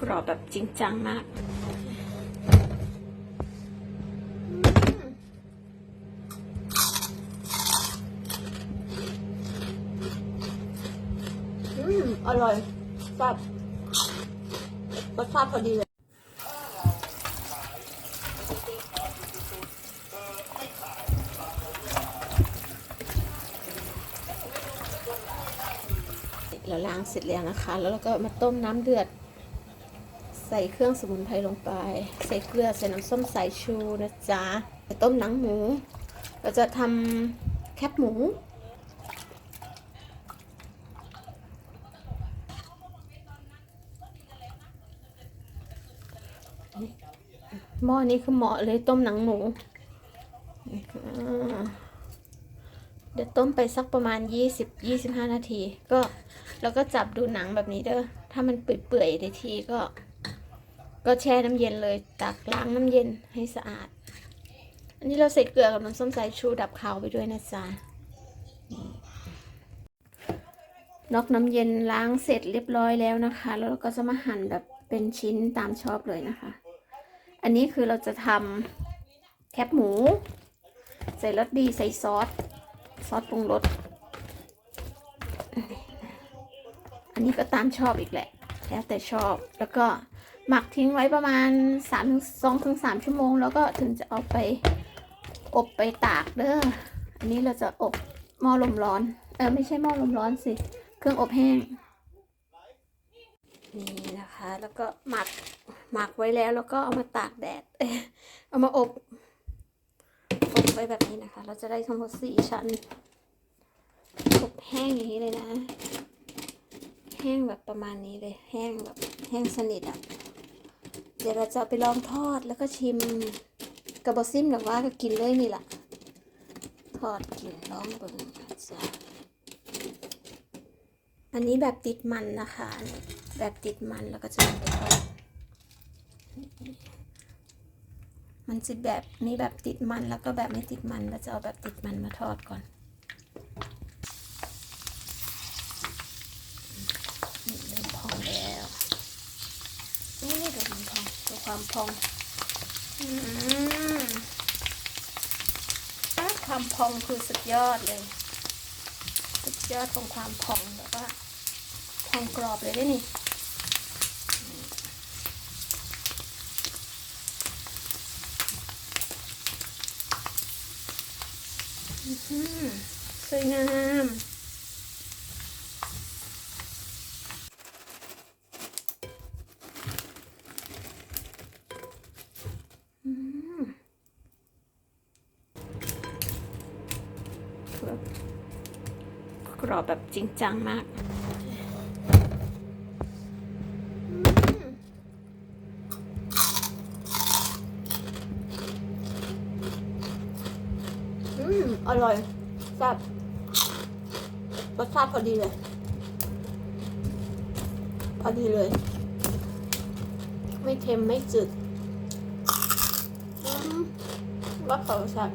กรอบแบบจริงจังมากอืมอร่อยแซ่บรสชาติพอดีเลย เราล้างเสร็จแล้วนะคะ แล้วเราก็มาต้มน้ำเดือด ใส่เครื่องสมุนไพรลงไป ใส่เกลือใส่น้ำส้มสายชูนะจ๊ะไปต้มหนังหมู เราจะทำแคบหมู หม้อนี้คือเหมาะเลยต้มหนังหมู เดี๋ยวต้มไปสักประมาณ 20-25 นาที ก็แล้วก็จับดูหนังแบบนี้เด้อ ถ้ามันเปื่อยๆในทีก็ ก็แช่น้ำเย็นเลยตักล้างน้ำเย็นให้สะอาด อันนี้เราใส่เกลือกับน้ำส้มสายชูดับคาวไปด้วยนะจ๊ะนี่นอกน้ำเย็นล้างเสร็จเรียบร้อยแล้วนะคะ แล้วเราก็จะมาหั่นแบบเป็นชิ้นตามชอบเลยนะคะ อันนี้คือเราจะทำแคบหมู ใส่รสดีใส่ซอส ซอสปรุงรส อันนี้ก็ตามชอบอีกแหละ แล้วแต่ชอบ แล้วก็หมักทิ้งไว้ประมาณ3ถึง2ถึง3ชั่วโมง แล้วก็ถึงจะเอาไปอบไปตากเด้อ อันนี้เราจะอบหม้อลมร้อน เออไม่ใช่หม้อลมร้อนสิ เครื่องอบแห้ง นี่นะคะ แล้วก็หมักหมักไว้แล้วแล้วก็เอามาตากแดด เอามาอบ ไว้แบบนี้นะคะ เราจะได้ทั้งหมดสี่ชั้นอบแห้งอย่างนี้เลยนะ แห้งแบบประมาณนี้เลย แห้งแบบแห้งสนิทอะ่ะ เดี๋ยวเราจะไปลองทอดแล้วก็ชิมกระบอกซิมหรือว่าก็กินเลยนี่แหละทอดกินลองเบิ่งจ้ะอันนี้แบบติดมันนะคะ แบบติดมันแล้วก็จะไปทอด มันจะแบบนี้แบบติดมันแล้วก็แบบไม่ติดมันเราจะเอาแบบติดมันมาทอดก่อนนี่เริ่มพองแล้วนี่เดี๋ยวมันพองตัวความพองอืมความพองคือสุดยอดเลย สุดยอดของความพองแบบว่าพองกรอบเลยได้นี่ สวยงามอืมแบบกรอบแบบจริงจังมาก อืมอร่อยแซ่บรสชาติพอดีเลย พอดีเลย ไม่เค็มไม่จืดอืมว่าเขาแซ่บ